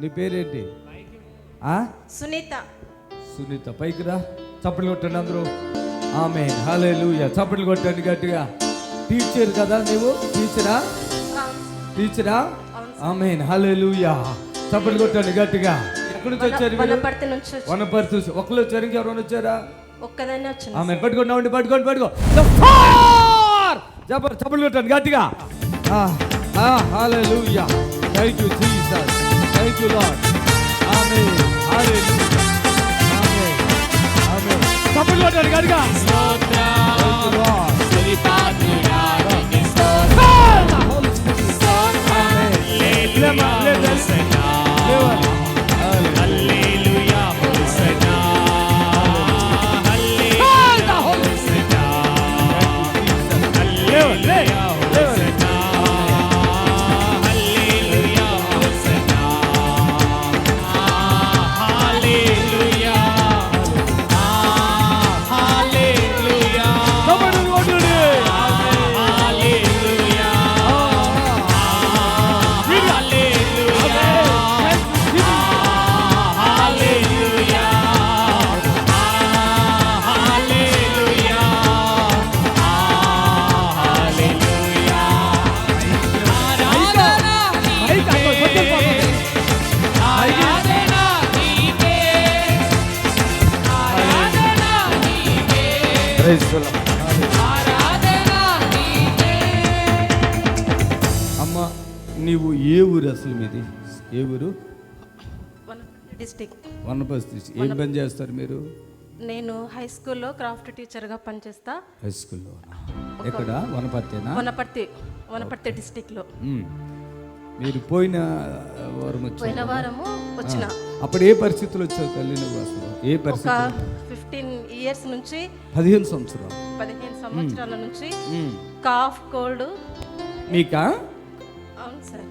నీ పేరేంటి? సునీత. సునీత పైకి రా. చప్పట్లు కొట్టండి అందరూ. ఆమె హాలే చప్పట్లు కొట్టండి గట్టిగా. టీచర్ కదా నువ్వు టీచరా? టీచరా? ఆమె హాలే చప్పట్లు కొట్టండి గట్టిగా. ఎక్కడి నుంచి వచ్చారు వనపర్తి నుంచి వనపర్తి ఒకళ్ళు వచ్చారు ఇంకెవరైనా వచ్చారా? ఒక్కదాన్నే వచ్చింది ఆమె అవండి పట్టుకోండి పట్టుకో. చప్పట్లు కొట్టండి గట్టిగా. Hallelujah thank you Jesus thank you Lord amen hallelujah amen ఆమె చప్పట్లు కొట్టండి అమ్మ నీవు ఏ ఊరు అసలు మీది? ఏ ఊరు? వనపర్తి వనపర్తి ఏం పని చేస్తారు మీరు? నేను హై స్కూల్లో క్రాఫ్ట్ టీచర్గా పనిచేస్తా. హై స్కూల్లో ఎక్కడ? వనపర్తేనా వనపర్తి వనపర్తి డిస్టిక్లో. మీరు పోయిన వారం వచ్చారు పోయిన వారము వచ్చిన. అప్పుడు ఏ పరిస్థితులు వచ్చావు తల్లి నువ్వు అసలు? ఏ ఫిఫ్టీన్ ఇయర్స్ నుంచి పదిహేను సంవత్సరాలు. పదిహేను సంవత్సరాల నుంచి. Cough cold. మీకా? అవును సార్.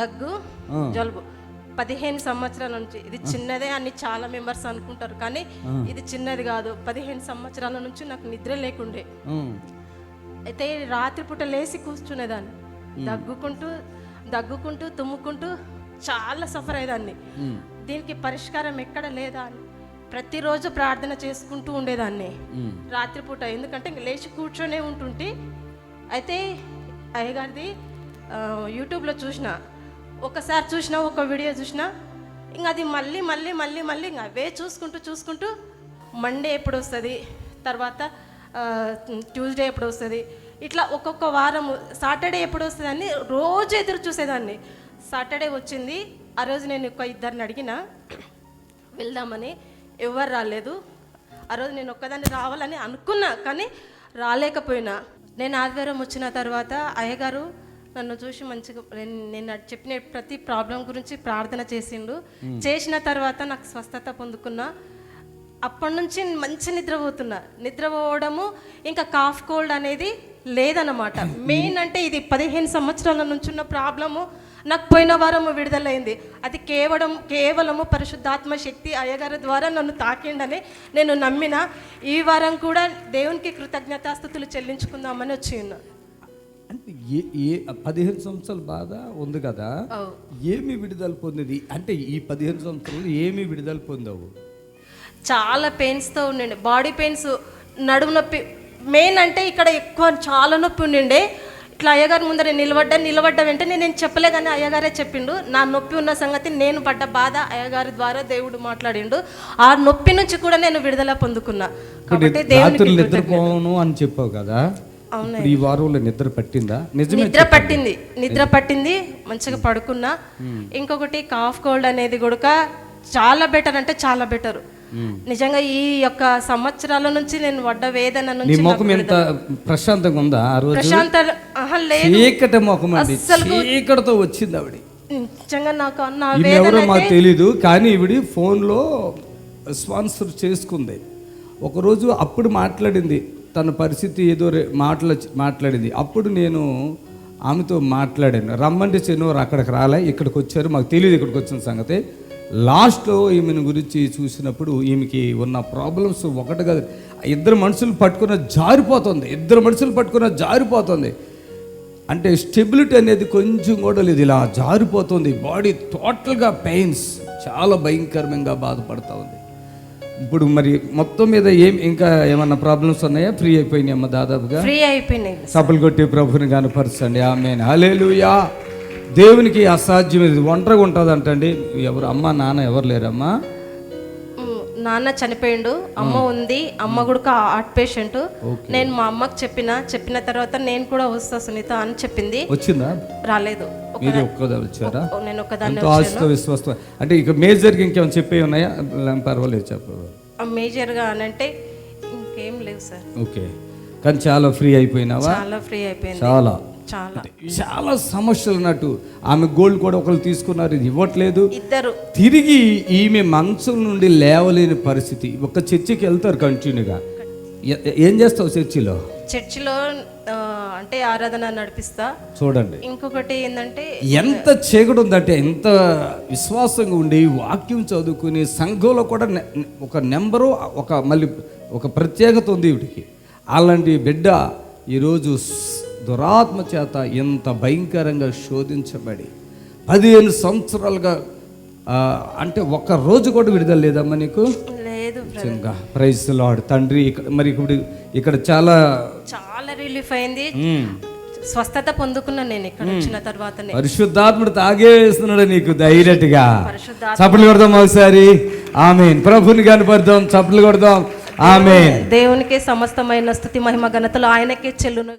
దగ్గు. జలుబు. పదిహేను సంవత్సరాల నుంచి. ఇది చిన్నదే అని చాలా మెంబర్స్ అనుకుంటారు కానీ ఇది చిన్నది కాదు. పదిహేను సంవత్సరాల నుంచి నాకు నిద్ర లేకుండే. అయితే రాత్రిపూట లేచి కూర్చునేదాన్ని. దగ్గుకుంటూ దగ్గుకుంటూ తుమ్ముకుంటూ చాలా సఫర్ అయ్యేదాన్ని. దీనికి పరిష్కారం ఎక్కడ లేదా అని. ప్రతిరోజు ప్రార్థన చేసుకుంటూ ఉండేదాన్ని. రాత్రిపూట ఎందుకంటే ఇంక లేచి కూర్చొనే ఉంటుంటే అయితే అయ్యగారిది యూట్యూబ్లో చూసిన ఒకసారి చూసిన ఒక వీడియో చూసిన ఇంక అది మళ్ళీ మళ్ళీ మళ్ళీ మళ్ళీ ఇంక అవే చూసుకుంటూ చూసుకుంటూ మండే ఎప్పుడు వస్తుంది తర్వాత ట్యూస్డే ఎప్పుడు వస్తుంది ఇట్లా ఒక్కొక్క వారం సాటర్డే ఎప్పుడు వస్తుంది అని రోజు ఎదురు చూసేదాన్ని సాటర్డే వచ్చింది ఆ రోజు నేను ఒక ఇద్దరిని అడిగిన వెళ్దామని ఎవరు రాలేదు. ఆ రోజు నేను ఒక్కదాన్ని రావాలని అనుకున్నా కానీ రాలేకపోయినా. నేను ఆదివారం వచ్చిన తర్వాత అయ్యగారు నన్ను చూసి మంచిగా నేను- చెప్పిన ప్రతి ప్రాబ్లం గురించి ప్రార్థన చేసిండు. చేసిన తర్వాత నాకు స్వస్థత పొందుకున్నా. అప్పటి నుంచి మంచి నిద్రపోతున్నా. నిద్రపోవడము ఇంకా కాఫ్ కోల్డ్ అనేది లేదన్నమాట. మెయిన్ అంటే ఇది పదిహేను సంవత్సరాల నుంచి ఉన్న ప్రాబ్లము. నాకు పోయిన వారం విడుదలైంది. అది కేవలం కేవలము పరిశుద్ధాత్మ శక్తి అయ్యగారి ద్వారా నన్ను తాకిండని నేను నమ్మిన ఈ వారం కూడా దేవునికి కృతజ్ఞతాస్థుతులు చెల్లించుకుందామని వచ్చి అంటే ఏ ఏ పదిహేను సంవత్సరాల బాధ ఉంది కదా. ఏమి విడుదల పొందింది? అంటే ఈ పదిహేను సంవత్సరాలు ఏమి విడుదల పొందావు? చాలా పెయిన్స్తో ఉండండి. బాడీ పెయిన్స్ నడుము నొప్పి. మెయిన్ అంటే ఇక్కడ ఎక్కువ చాలా నొప్పి ఉండిండే. ఇట్లా అయ్యగారి ముందర నిలబడ్డా నిలబడ్డ వెంటనే నేను చెప్పలే కానీ అయ్యగారే చెప్పిండు. నా నొప్పి ఉన్న సంగతి నేను పడ్డ బాధ అయ్యగారి ద్వారా దేవుడు మాట్లాడిండు. ఆ నొప్పి నుంచి కూడా నేను విడుదల పొందుకున్నా. కాబట్టి నిద్రపోను అని చెప్పావు కదా? ఈ వారంలో నిద్ర పట్టిందా? నిజమే నిద్ర పట్టింది. నిద్ర పట్టింది మంచిగా పడుకున్నా. ఇంకొకటి కాఫ్ కోల్డ్ అనేది కూడా చాలా బెటర్ అంటే చాలా బెటర్. నిజంగా ఈ యొక్క సంవత్సరాల నుంచి నేను పడ్డ వేదన నుంచి ముఖం ఎంత ప్రశాంతంగా ఉందా ప్రశాంత చీకటి ముఖం అండి. చీకటితో వచ్చింది ఆవిడ. నిజంగా నాకు నా ఈమె వేదన ఎవరో మాకు తెలీదు కానీ ఈవిడి ఫోన్లో స్పాన్సర్ చేసుకుంది. ఒకరోజు అప్పుడు మాట్లాడింది తన పరిస్థితి ఏదో మాటల మాట్లాడింది. అప్పుడు నేను ఆమెతో మాట్లాడాను. రమ్మంటే చెన్నవారు అక్కడికి రాలే ఇక్కడికి వచ్చారు మాకు తెలియదు ఇక్కడికి వచ్చిన సంగతి. లాస్ట్లో ఈమెను గురించి చూసినప్పుడు ఈమెకి ఉన్న ప్రాబ్లమ్స్ ఒకటి కాదు ఇద్దరు మనుషులు పట్టుకున్న జారిపోతుంది ఇద్దరు మనుషులు పట్టుకున్న జారిపోతుంది. అంటే స్టెబిలిటీ అనేది కొంచెం కూడా లేదు. ఇలా జారిపోతుంది. బాడీ టోటల్గా పెయిన్స్ చాలా భయంకరంగా బాధపడతా ఉంది. ఇప్పుడు మరి మొత్తం మీద ఏం ఇంకా ఏమన్నా ప్రాబ్లమ్స్ ఉన్నాయా? ఫ్రీ అయిపోయినాయి అమ్మ దాదాపుగా? ఫ్రీ అయిపోయినాయి. సపలు కొట్టి ప్రభుని కనపరచండి ఆమె హలేలుయా దేవునికి అసాధ్యం ఇది ఒంటరిగా ఉంటుంది అంటండి ఎవరు అమ్మ నాన్న ఎవరు లేరమ్మా? నాన్న చనిపోయిండు అమ్మ ఉంది అమ్మ కూడా హార్ట్ పేషెంట్. నేను మా అమ్మకి చెప్పిన చెప్పిన తర్వాత నేను కూడా వస్తా సునీత అని చెప్పింది. వచ్చిందా? రాలేదు. మీరు ఒక్కదా వచ్చారా? నేను ఒకదాన్ని ఎంతో ఆశతో విశ్వాసం అంటే ఇక మేజర్గా ఇంకేమైనా చెప్పే ఉన్నాయా? పర్వాలేదు చెప్పు. మేజర్గా అని అంటే ఇంకేం లేవు సార్. ఓకే. కానీ చాలా ఫ్రీ అయిపోయినావా? చాలా ఫ్రీ అయిపోయింది. చాలా. చాలా. చాలా సమస్యలు ఉన్నట్టు. ఆమె గోల్డ్ కూడా ఒకరు తీసుకున్నారు ఇది ఇవ్వట్లేదు. ఇద్దరు. తిరిగి ఈమె మంచం నుండి లేవలేని పరిస్థితి. ఒక చర్చికి వెళ్తారు కంటిన్యూగా. ఏం చేస్తావు చర్చిలో? చర్చిలో అంటే ఆరాధన నడిపిస్తా. చూడండి. ఇంకొకటి ఏంటంటే ఎంత చీకటి ఉందంటే ఎంత విశ్వాసంగా ఉండి వాక్యం చదువుకుని సంఘంలో కూడా ఒక నెంబరు ఒక మళ్ళీ ఒక ప్రత్యేకత ఉంది వీటికి. అలాంటి బిడ్డ ఈరోజు దురాత్మ చేత ఎంత భయంకరంగా శోధించబడి పదిహేను సంవత్సరాలుగా అంటే ఒక్క రోజు కూడా విడుదల లేదమ్మా నీకు? ప్రైజ్ లాడ్ తండ్రి ఇక్కడ మరి ఇప్పుడు ఇక్కడ చాలా చాలా రిలీఫ్ అయింది. స్వస్థత పొందుకున్నాను నేను ఇక్కడ వచ్చిన తర్వాతనే. పరిశుద్ధాత్ముడు తాగేస్తున్నాడు నీకు పరిశుద్ధ చప్పట్లు కొడదాం ఒకసారి. ఆమె ప్రభుని కనపడదాం చప్పట్లు కొడదాం. ఆమె దేవునికే సమస్తమైన స్థుతి మహిమ ఘనతలు ఆయనకే చెల్లును.